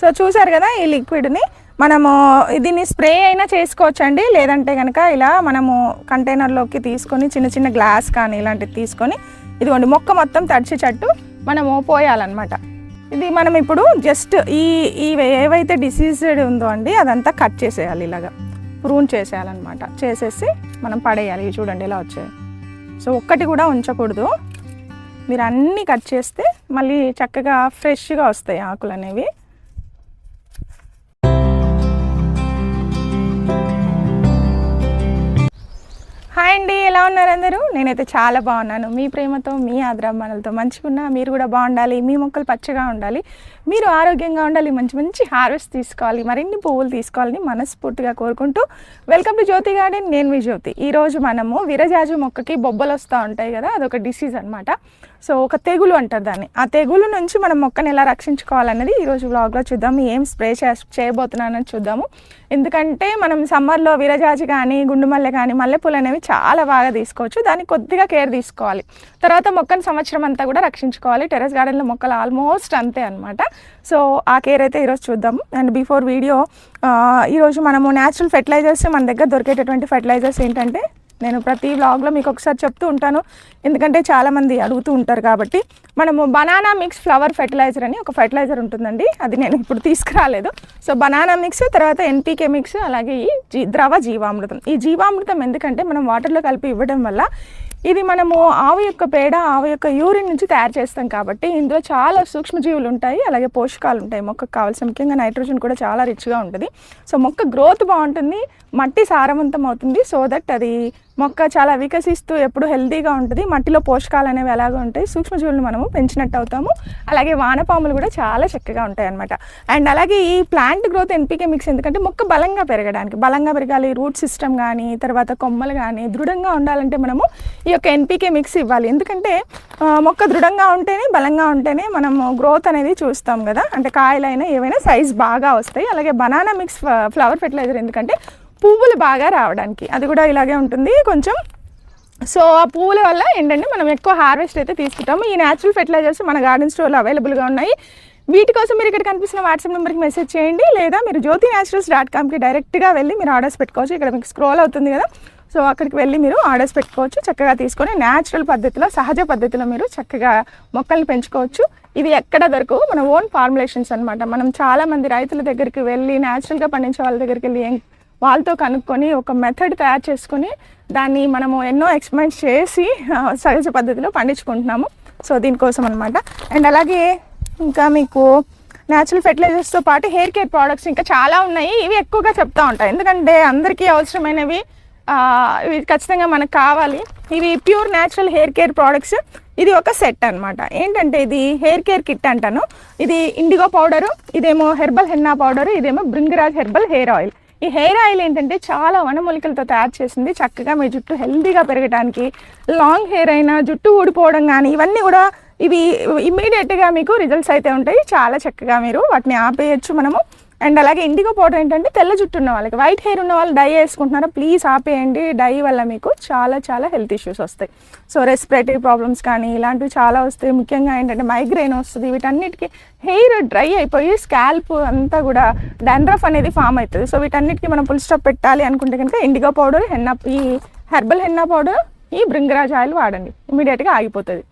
So చూసారు కదా ఈ లిక్విడ్ని. మనము దీన్ని స్ప్రే అయినా చేసుకోవచ్చండి. లేదంటే కనుక ఇలా మనము కంటైనర్లోకి తీసుకొని చిన్న చిన్న గ్లాస్ కానీ ఇలాంటివి తీసుకొని ఇదిగోండి మొక్క మొత్తం తడిచేటట్టు మనము పోయాలన్నమాట. ఇది మనం ఇప్పుడు జస్ట్ ఈ ఈ ఏవైతే డిసీజ్డ్ ఉందో అండి అదంతా కట్ చేసేయాలి ఇలాగా. ప్రూన్ చేసేయాలన్నమాట. చేసేసి మనం పడేయాలి. ఇవి చూడండి ఇలా వచ్చాయి. సో ఒక్కటి కూడా ఉంచకూడదు. మీరు అన్నీ కట్ చేస్తే మళ్ళీ చక్కగా ఫ్రెష్గా వస్తాయి ఆకులు అనేవి హాయ్ అండి ఎలా ఉన్నారు అందరూ? నేనైతే చాలా బాగున్నాను. మీ ప్రేమతో మీ ఆదరాభిమానాలతో మంచిగున్నా మీరు కూడా బాగుండాలి మీ మొక్కలు పచ్చగా ఉండాలి మీరు ఆరోగ్యంగా ఉండాలి మంచి మంచి హార్వెస్ట్ తీసుకోవాలి మరిన్ని పువ్వులు తీసుకోవాలని మనస్ఫూర్తిగా కోరుకుంటూ వెల్కమ్ టు జ్యోతి గార్డెన్ నేను మీ జ్యోతి. ఈరోజు మనము విరజాజు మొక్కకి బొబ్బలు వస్తూ ఉంటాయి కదా అదొక డిసీజ్ అనమాట సో ఒక తెగులు అంటారు దాన్ని. ఆ తెగులు నుంచి మనం మొక్కని ఎలా రక్షించుకోవాలన్నది ఈరోజు వ్లాగ్లో చూద్దాము ఏం స్ప్రే చే చేయబోతున్నానని చూద్దాము. ఎందుకంటే మనం సమ్మర్లో విరజాజి కానీ గుండుమల్లె కానీ మల్లెపూలు అనేవి చాలా బాగా తీసుకోవచ్చు. దానికి కొద్దిగా కేర్ తీసుకోవాలి. తర్వాత మొక్కను సంవత్సరం అంతా కూడా రక్షించుకోవాలి. టెరెస్ గార్డెన్లో మొక్కలు ఆల్మోస్ట్ అంతే అనమాట సో ఆ కేర్ అయితే ఈరోజు చూద్దాము అండ్ బిఫోర్ వీడియో ఈరోజు మనము న్యాచురల్ ఫెర్టిలైజర్స్ మన దగ్గర దొరికేటటువంటి ఫెర్టిలైజర్స్ ఏంటంటే నేను ప్రతి వ్లాగ్లో మీకు ఒకసారి చెప్తూ ఉంటాను. ఎందుకంటే చాలామంది అడుగుతూ ఉంటారు కాబట్టి. మనము బనానా మిక్స్ ఫ్లవర్ ఫెర్టిలైజర్ అని ఒక ఫెర్టిలైజర్ ఉంటుందండి. అది నేను ఇప్పుడు తీసుకురాలేదు. సో బనానా మిక్స్ తర్వాత ఎన్పీకే మిక్స్ అలాగే ఈ జీ ద్రవ జీవామృతం. ఈ జీవామృతం ఎందుకంటే మనం వాటర్లో కలిపి ఇవ్వడం వల్ల ఇది మనము ఆవు యొక్క పేడ ఆవు యొక్క యూరిన్ నుంచి తయారు చేస్తాం కాబట్టి ఇందులో చాలా సూక్ష్మజీవులు ఉంటాయి అలాగే పోషకాలు ఉంటాయి. మొక్కకు కావాల్సిన ముఖ్యంగా నైట్రోజన్ కూడా చాలా రిచ్గా ఉంటుంది. సో మొక్క గ్రోత్ బాగుంటుంది మట్టి సారవంతం అవుతుంది సో దట్ అది మొక్క చాలా వికసిస్తూ ఎప్పుడు హెల్తీగా ఉంటుంది. మట్టిలో పోషకాలు అనేవి ఎలాగ ఉంటాయి. సూక్ష్మజీవులను మనము పెంచినట్టు అవుతాము. అలాగే వానపాములు కూడా చాలా చక్కగా ఉంటాయి అనమాట అండ్ అలాగే ఈ ప్లాంట్ గ్రోత్ ఎన్పికే మిక్స్ ఎందుకంటే మొక్క బలంగా పెరగడానికి బలంగా పెరగాలి. రూట్ సిస్టమ్ కానీ తర్వాత కొమ్మలు కానీ దృఢంగా ఉండాలంటే మనము ఈ యొక్క ఎన్పికే మిక్స్ ఇవ్వాలి. ఎందుకంటే మొక్క దృఢంగా ఉంటేనే బలంగా ఉంటేనే మనము గ్రోత్ అనేది చూస్తాం కదా. అంటే కాయలైనా ఏవైనా సైజ్ బాగా వస్తాయి. అలాగే బనానా మిక్స్ ఫ్లవర్ ఫెర్టిలైజర్ ఎందుకంటే పువ్వులు బాగా రావడానికి. అది కూడా ఇలాగే ఉంటుంది. కొంచెం సో ఆ పువ్వుల వల్ల ఏంటంటే మనం ఎక్కువ హార్వెస్ట్ అయితే తీసుకుంటాము. ఈ న్యాచురల్ ఫెర్టిలైజర్స్ మన గార్డెన్ స్టోర్లో అవైలబుల్గా ఉన్నాయి. వీటి కోసం మీరు ఇక్కడ కనిపిస్తున్న వాట్సాప్ నెంబర్కి మెసేజ్ చేయండి. లేదా మీరు జ్యోతి న్యాచురల్స్ డాట్ కామ్కి డైరెక్ట్గా వెళ్ళి మీరు ఆర్డర్స్ పెట్టుకోవచ్చు. ఇక్కడ మీకు స్క్రోల్ అవుతుంది కదా. సో అక్కడికి వెళ్ళి మీరు ఆర్డర్స్ పెట్టుకోవచ్చు చక్కగా తీసుకొని న్యాచురల్ పద్ధతిలో సహజ పద్ధతిలో మీరు చక్కగా మొక్కల్ని పెంచుకోవచ్చు. ఇవి ఎక్కడ దొరకవు మన ఓన్ ఫార్ములేషన్స్ అనమాట మనం చాలామంది రైతుల దగ్గరికి వెళ్ళి న్యాచురల్గా పండించే వాళ్ళ దగ్గరికి వెళ్ళి వాళ్ళతో కనుక్కొని ఒక మెథడ్ తయారు చేసుకొని దాన్ని మనము ఎన్నో ఎక్స్పెరిమెంట్స్ చేసి సహజ పద్ధతిలో పండించుకుంటున్నాము. సో దీనికోసం అనమాట అండ్ అలాగే ఇంకా మీకు న్యాచురల్ ఫెర్టిలైజర్స్తో పాటు హెయిర్ కేర్ ప్రోడక్ట్స్ ఇంకా చాలా ఉన్నాయి. ఇవి ఎక్కువగా చెప్తా ఉంటాయి ఎందుకంటే అందరికీ అవసరమైనవి. ఇవి ఖచ్చితంగా మనకు కావాలి. ఇవి pure natural hair care products. ఇది ఒక సెట్ అన్నమాట. ఏంటంటే ఇది హెయిర్ కేర్ కిట్ అంటాను. ఇది ఇండిగో పౌడరు ఇదేమో హెర్బల్ హెన్నా పౌడరు ఇదేమో బృంగరాజ్ హెర్బల్ హెయిర్ ఆయిల్. ఈ హెయిర్ ఆయిల్ ఏంటంటే చాలా వనమూలికలతో తయారు చేసింది. చక్కగా మీ జుట్టు హెల్తీగా పెరగడానికి లాంగ్ హెయిర్ అయినా జుట్టు ఊడిపోవడం కానీ ఇవన్నీ కూడా ఇవి ఇమ్మీడియట్గా మీకు రిజల్ట్స్ అయితే ఉంటాయి. చాలా చక్కగా మీరు వాటిని ఆపేయచ్చు మనము. అండ్ అలాగే ఇండిగో పౌడర్ ఏంటంటే తెల్ల జుట్టు ఉన్న వాళ్ళకి వైట్ హెయిర్ ఉన్న వాళ్ళు డై వేసుకుంటున్నారా ప్లీజ్ ఆపేయండి. డై వల్ల మీకు చాలా చాలా హెల్త్ ఇష్యూస్ వస్తాయి. సో రెస్పిరేటరీ ప్రాబ్లమ్స్ కానీ ఇలాంటివి చాలా వస్తాయి. ముఖ్యంగా ఏంటంటే మైగ్రెయిన్ వస్తుంది. వీటన్నిటికీ హెయిర్ డ్రై అయిపోయి స్కాల్ప్ అంతా కూడా డాండ్రఫ్ అనేది ఫామ్ అవుతుంది. సో వీటన్నిటికీ మనం పుల్ స్టాప్ పెట్టాలి అనుకుంటే కనుక ఇండిగో పౌడర్ హెన్నా ఈ హెర్బల్ హెన్నా పౌడర్ ఈ బృంగరాజ్ ఆయిల్ వాడండి ఇమీడియట్గా ఆగిపోతుంది.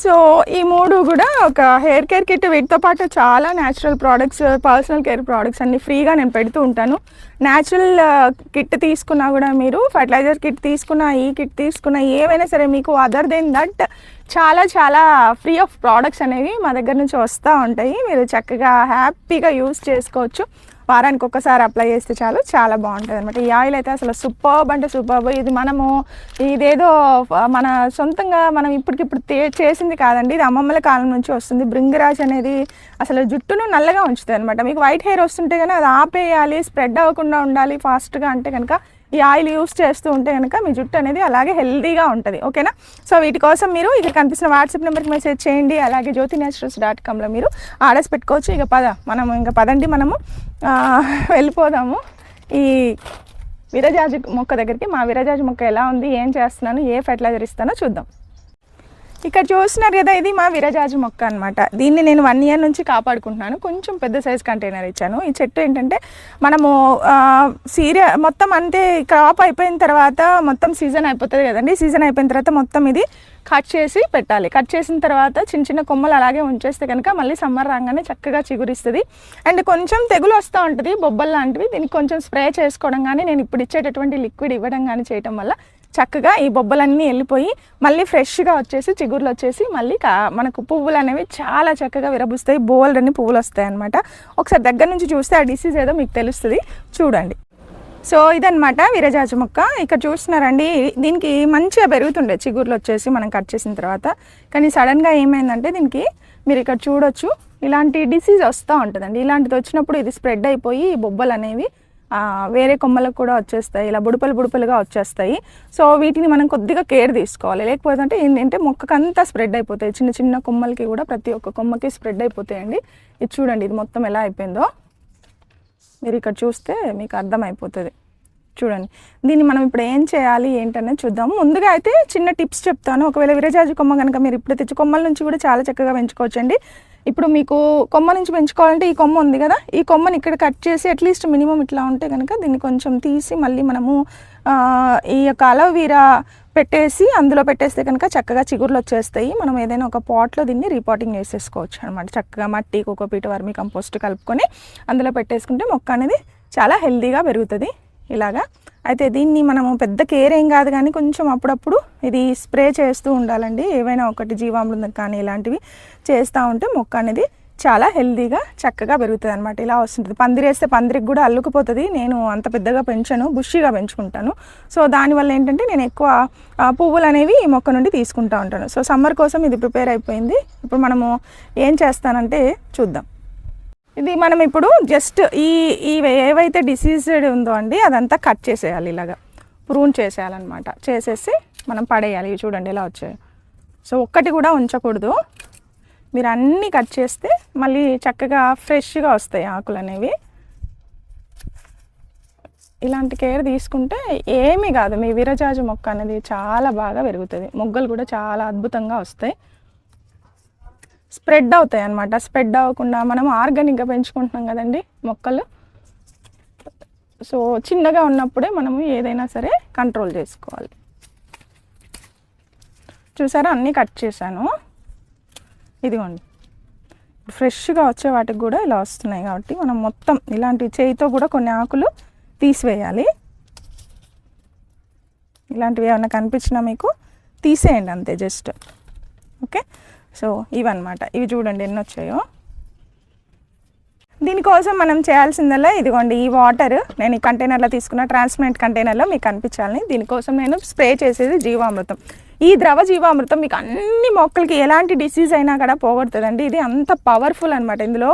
సో ఈ మూడు కూడా ఒక హెయిర్ కేర్ కిట్ వీటితో పాటు చాలా natural products personal care products అన్ని ఫ్రీగా నేను పెడుతూ ఉంటాను. న్యాచురల్ కిట్ తీసుకున్నా కూడా మీరు ఫర్టిలైజర్ కిట్ తీసుకున్నా ఈ కిట్ తీసుకున్నా ఏవైనా సరే మీకు అదర్ దెన్ దట్ చాలా చాలా ఫ్రీ ఆఫ్ ప్రోడక్ట్స్ అనేవి మా దగ్గర నుంచి వస్తూ ఉంటాయి. మీరు చక్కగా హ్యాపీగా యూస్ చేసుకోవచ్చు. వారానికి ఒక్కసారి అప్లై చేస్తే చాలు చాలా బాగుంటుంది అనమాట ఈ ఆయిల్ అయితే అసలు సూపర్బ్ అంటే సూపర్బ్ ఇది మనము ఇదేదో మన సొంతంగా మనం ఇప్పటికిప్పుడు చేసింది కాదండి. ఇది అమ్మమ్మల కాలం నుంచి వస్తుంది. బృంగరాజ్ అనేది అసలు జుట్టును నల్లగా ఉంచుతుంది అనమాట మీకు వైట్ హెయిర్ వస్తుంటే కానీ అది ఆపేయాలి స్ప్రెడ్ అవ్వకుండా ఉండాలి ఫాస్ట్గా అంటే కనుక ఈ ఆయిల్ యూస్ చేస్తూ ఉంటే కనుక మీ జుట్టు అనేది అలాగే హెల్దీగా ఉంటుంది ఓకేనా? సో వీటి కోసం మీరు ఇక్కడ కనిపిస్తున్న వాట్సాప్ నెంబర్కి మెసేజ్ చేయండి అలాగే జ్యోతి నేచురల్స్ డాట్ కామ్లో మీరు ఆర్డర్స్ పెట్టుకోవచ్చు. ఇక పద మనము ఇంకా పదండి మనము. వెళ్ళిపోదాము. ఈ విరజాజి మొక్క దగ్గరికి మా విరజాజి మొక్క ఎలా ఉంది ఏం చేస్తున్నాను ఏ ఫెర్టిలైజర్ ఇస్తానో చూద్దాం. ఇక్కడ చూస్తున్నారు కదా ఇది మా విరజాజు మొక్క అనమాట దీన్ని నేను వన్ ఇయర్ నుంచి కాపాడుకుంటున్నాను. కొంచెం పెద్ద సైజ్ కంటైనర్ ఇచ్చాను. ఈ చెట్టు ఏంటంటే మనము సీరియా మొత్తం అంతే క్రాప్ అయిపోయిన తర్వాత మొత్తం సీజన్ అయిపోతుంది కదండి. సీజన్ అయిపోయిన తర్వాత మొత్తం ఇది కట్ చేసి పెట్టాలి. కట్ చేసిన తర్వాత చిన్న చిన్న కొమ్మలు అలాగే ఉంచేస్తే కనుక మళ్ళీ సమ్మర్ రాగానే చక్కగా చిగురిస్తుంది. అండ్ కొంచెం తెగులు వస్తూ ఉంటుంది బొబ్బలు లాంటివి. దీనికి కొంచెం స్ప్రే చేసుకోవడం కానీ నేను ఇప్పుడు ఇచ్చేటటువంటి లిక్విడ్ ఇవ్వడం కానీ చేయటం వల్ల చక్కగా ఈ బొబ్బలన్నీ వెళ్ళిపోయి మళ్ళీ ఫ్రెష్గా వచ్చేసి చిగుర్లు వచ్చేసి మళ్ళీ కా మనకు పువ్వులు అనేవి చాలా చక్కగా విరబుస్తాయి. బోల్డన్ని పువ్వులు వస్తాయి అనమాట ఒకసారి దగ్గర నుంచి చూస్తే ఆ డిసీజ్ ఏదో మీకు తెలుస్తుంది. చూడండి. సో ఇదనమాట విరజాజు మొక్క. ఇక్కడ చూస్తున్నారండి దీనికి మంచిగా పెరుగుతుండే. చిగుర్లు వచ్చేసి మనం కట్ చేసిన తర్వాత. కానీ సడన్గా ఏమైందంటే దీనికి మీరు ఇక్కడ చూడొచ్చు. ఇలాంటి డిసీజ్ వస్తూ ఉంటుందండి. ఇలాంటిది వచ్చినప్పుడు ఇది స్ప్రెడ్ అయిపోయి ఈ బొబ్బలు అనేవి వేరే కొమ్మలకు కూడా వచ్చేస్తాయి ఇలా బుడపలు బుడపలుగా వచ్చేస్తాయి. సో వీటిని మనం కొద్దిగా కేర్ తీసుకోవాలి. లేకపోతే అంటే ఏంటంటే మొక్కకంతా స్ప్రెడ్ అయిపోతాయి. చిన్న చిన్న కొమ్మలకి కూడా ప్రతి ఒక్క కొమ్మకి స్ప్రెడ్ అయిపోతాయండి. ఇది చూడండి ఇది మొత్తం ఎలా అయిపోయిందో. మీరు ఇక్కడ చూస్తే మీకు అర్థమైపోతుంది. చూడండి. దీన్ని మనం ఇప్పుడు ఏం చేయాలి ఏంటనేది చూద్దాం. ముందుగా అయితే చిన్న టిప్స్ చెప్తాను. ఒకవేళ విరజాజి కొమ్మ కనుక మీరు ఇప్పుడు తెచ్చి కొమ్మల నుంచి కూడా చాలా చక్కగా పెంచుకోవచ్చండి. ఇప్పుడు మీకు కొమ్మ నుంచి పెంచుకోవాలంటే ఈ కొమ్మ ఉంది కదా? ఈ కొమ్మని ఇక్కడ కట్ చేసి అట్లీస్ట్ మినిమం ఇట్లా ఉంటే కనుక దీన్ని కొంచెం తీసి మళ్ళీ మనము ఈ యొక్క అలోవీరా పెట్టేసి అందులో పెట్టేస్తే కనుక చక్కగా చిగుర్లు వచ్చేస్తాయి. మనం ఏదైనా ఒక పాట్లో దీన్ని రీపాటింగ్ చేసేసుకోవచ్చు అనమాట చక్కగా మట్టి కోకోపీట్ వర్మి కంపోస్ట్ కలుపుకొని అందులో పెట్టేసుకుంటే మొక్క అనేది చాలా హెల్దీగా పెరుగుతుంది. ఇలాగా. అయితే దీన్ని మనము పెద్ద కేర్ ఏం కాదు కానీ కొంచెం అప్పుడప్పుడు ఇది స్ప్రే చేస్తూ ఉండాలండి. ఏవైనా ఒకటి జీవామృతం కానీ ఇలాంటివి చేస్తూ ఉంటే మొక్క అనేది చాలా హెల్దీగా చక్కగా పెరుగుతుంది అనమాట ఇలా వస్తుంటుంది. పందిరేస్తే పందిరికి కూడా అల్లుకుపోతుంది. నేను అంత పెద్దగా పెంచను బుషిగా పెంచుకుంటాను. సో దానివల్ల ఏంటంటే నేను ఎక్కువ పువ్వులు అనేవి ఈ మొక్క నుండి తీసుకుంటూ ఉంటాను. సో సమ్మర్ కోసం ఇది ప్రిపేర్ అయిపోయింది. ఇప్పుడు మనము ఏం చేస్తానంటే చూద్దాం. ఇది మనం ఇప్పుడు జస్ట్ ఈ ఈ ఏవైతే డిసీజ్డ్ ఉందో అండి అదంతా కట్ చేసేయాలి ఇలాగా. ప్రూన్ చేసేయాలన్నమాట. చేసేసి మనం పడేయాలి. ఇవి చూడండి ఇలా వచ్చాయి. సో ఒక్కటి కూడా ఉంచకూడదు. మీరు అన్నీ కట్ చేస్తే మళ్ళీ చక్కగా ఫ్రెష్గా వస్తాయి ఆకులు అనేవి. ఇలాంటి కేర్ తీసుకుంటే ఏమీ కాదు. మీ విరజాజు మొక్క అనేది చాలా బాగా పెరుగుతుంది. మొగ్గలు కూడా చాలా అద్భుతంగా వస్తాయి. స్ప్రెడ్ అవుతాయి అన్నమాట. స్ప్రెడ్ అవ్వకుండా మనం ఆర్గానిక్గా పెంచుకుంటున్నాం కదండి మొక్కలు. సో చిన్నగా ఉన్నప్పుడే మనము ఏదైనా సరే కంట్రోల్ చేసుకోవాలి. చూసారా? అన్నీ కట్ చేశాను. ఇదిగోండి. ఫ్రెష్గా వచ్చే వాటికి కూడా ఇలా వస్తున్నాయి కాబట్టి మనం మొత్తం ఇలాంటి చేయితో కూడా కొన్ని ఆకులు తీసివేయాలి. ఇలాంటివి ఏమైనా కనిపించినా మీకు తీసేయండి అంతే జస్ట్. ఓకే? సో ఇవన్నమాట. ఇవి చూడండి ఎన్ని వచ్చాయో దీనికోసం మనం చేయాల్సిందల్లా ఇదిగోండి ఈ వాటర్ నేను ఈ కంటైనర్లో తీసుకున్న ట్రాన్స్పరెంట్ కంటైనర్లో మీకు కనిపించాలని. దీనికోసం నేను స్ప్రే చేసేది జీవామృతం. ఈ ద్రవ జీవామృతం మీకు అన్ని మొక్కలకి ఎలాంటి డిసీజ్ అయినా కూడా పోగొడుతుందండి. ఇది అంత పవర్ఫుల్ అనమాట ఇందులో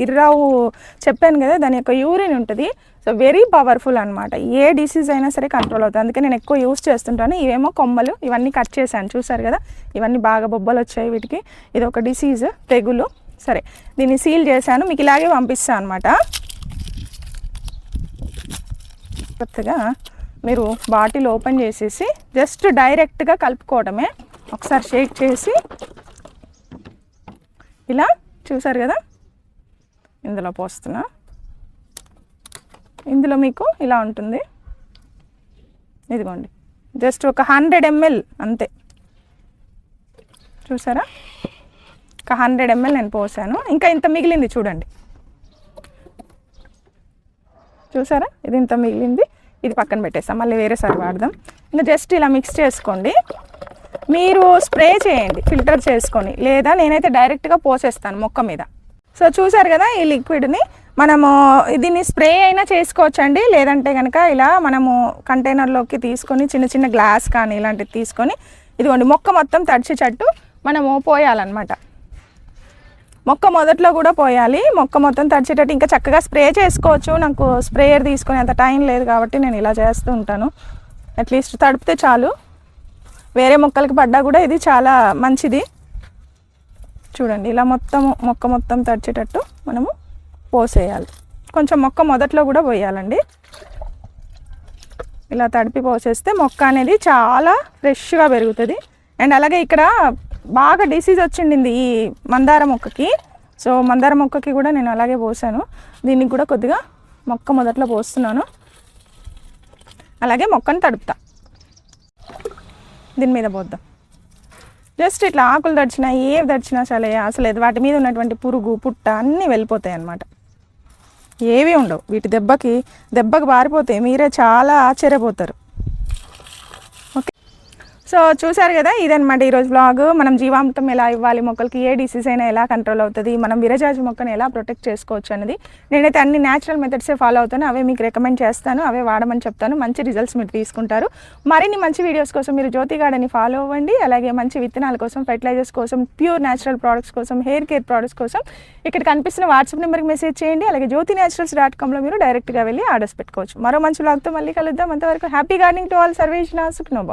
గిర్రావు చెప్పాను కదా దాని యొక్క యూరిన్ ఉంటుంది. సో వెరీ పవర్ఫుల్ అనమాట ఏ డిసీజ్ అయినా సరే కంట్రోల్ అవుతుంది. అందుకే నేను ఎక్కువ యూస్ చేస్తుంటాను. ఇవేమో కొమ్మలు ఇవన్నీ కట్ చేశాను. చూసారు కదా? ఇవన్నీ బాగా బొబ్బలు వచ్చాయి వీటికి. ఇది ఒక డిసీజ్ తెగులు. సరే దీన్ని సీల్ చేశాను. మీకు ఇలాగే పంపిస్తాను అనమాట కొత్తగా మీరు బాటిల్ ఓపెన్ చేసేసి జస్ట్ డైరెక్ట్గా కలుపుకోవడమే. ఒకసారి షేక్ చేసి ఇలా చూసారు కదా? ఇందులో పోస్తున్నా. ఇందులో మీకు ఇలా ఉంటుంది. ఇదిగోండి. జస్ట్ ఒక హండ్రెడ్ ఎంఎల్ అంతే. చూసారా? ఒక హండ్రెడ్ ఎంఎల్ నేను పోసాను. ఇంకా ఇంత మిగిలింది చూడండి. చూసారా? ఇది ఇంత మిగిలింది. ఇది పక్కన పెట్టేస్తాం. మళ్ళీ వేరేసారి వాడదాం. ఇంకా జస్ట్ ఇలా మిక్స్ చేసుకోండి. మీరు స్ప్రే చేయండి ఫిల్టర్ చేసుకొని. లేదా నేనైతే డైరెక్ట్గా పోసేస్తాను మొక్క మీద. సో చూసారు కదా ఈ లిక్విడ్ని మనము దీన్ని స్ప్రే అయినా చేసుకోవచ్చండి. లేదంటే కనుక ఇలా మనము కంటైనర్లోకి తీసుకొని చిన్న చిన్న గ్లాస్ కానీ ఇలాంటివి తీసుకొని ఇదిగోండి మొక్క మొత్తం తడిచేటట్టు మనము పోయాలన్నమాట. మొక్క మొదట్లో కూడా పోయాలి. మొక్క మొత్తం తడిచేటట్టు ఇంకా చక్కగా స్ప్రే చేసుకోవచ్చు. నాకు స్ప్రేయర్ తీసుకునే అంత టైం లేదు కాబట్టి నేను ఇలా చేస్తూ ఉంటాను. అట్లీస్ట్ తడిపితే చాలు. వేరే మొక్కలకి పడ్డా కూడా ఇది చాలా మంచిది. చూడండి ఇలా మొత్తం మొక్క మొత్తం తడిచేటట్టు మనము పోసేయాలి. కొంచెం మొక్క మొదట్లో కూడా పోయాలండి. ఇలా తడిపి పోసేస్తే మొక్క అనేది చాలా ఫ్రెష్గా పెరుగుతుంది. అండ్ అలాగే ఇక్కడ బాగా డిసీజ్ వచ్చిండింది ఈ మందార మొక్కకి. సో మందార మొక్కకి కూడా నేను అలాగే పోసాను. దీనికి కూడా కొద్దిగా మొక్క మొదట్లో పోస్తున్నాను. అలాగే మొక్కను తడుపుతా. దీని మీద పోద్దాం. జస్ట్ ఇట్లా ఆకులు దడిచినా ఏవి దడిచినా సరే అసలు వాటి మీద ఉన్నటువంటి పురుగు పుట్ట అన్నీ వెళ్ళిపోతాయి అన్నమాట. ఏవి ఉండవు. వీటి దెబ్బకి దెబ్బకి పారిపోతే మీరే చాలా ఆశ్చర్యపోతారు. సో చూసారు కదా ఇదనమాట ఈరోజు బ్లాగ్ మనం జీవామృతం ఎలా ఇవ్వాలి మొక్కలకి ఏ డిసీజ్ అయినా ఎలా కంట్రోల్ అవుతుంది మనం విరజాజి మొక్కను ఎలా ప్రొటెక్ట్ చేసుకోవచ్చు అనేది నేనైతే అన్ని న్యాచురల్ మెథడ్సే ఫాలో అవుతాను అవే మీకు రికమెండ్ చేస్తాను అవే వాడమని చెప్తాను మంచి రిజల్ట్స్ మీరు తీసుకుంటారు. మరిన్ని మంచి వీడియోస్ కోసం మీరు జ్యోతి గార్డెన్ని ఫాలో అవ్వండి అలాగే మంచి విత్తనాల కోసం ఫెర్టిలైజర్స్ కోసం ప్యూర్ న్యాచురల్ ప్రోడక్ట్స్ కోసం హెయిర్ కేర్ ప్రోడక్ట్స్ కోసం ఇక్కడ కనిపిస్తున్న వాట్సాప్ నెంబర్కి మెసేజ్ చేయండి అలాగే జ్యోతి న్యాచురల్స్ డాట్ కామ్లో మీరు డైరెక్ట్గా వెళ్ళి ఆర్డర్స్ పెట్టుకోవచ్చు. మరో మంచి బ్లాగ్తో మళ్ళీ కలుద్దాం. అంతవరకు హ్యాపీ గార్డెనింగ్ టు ఆల్ సర్వేషన్ సుఖ్నోబా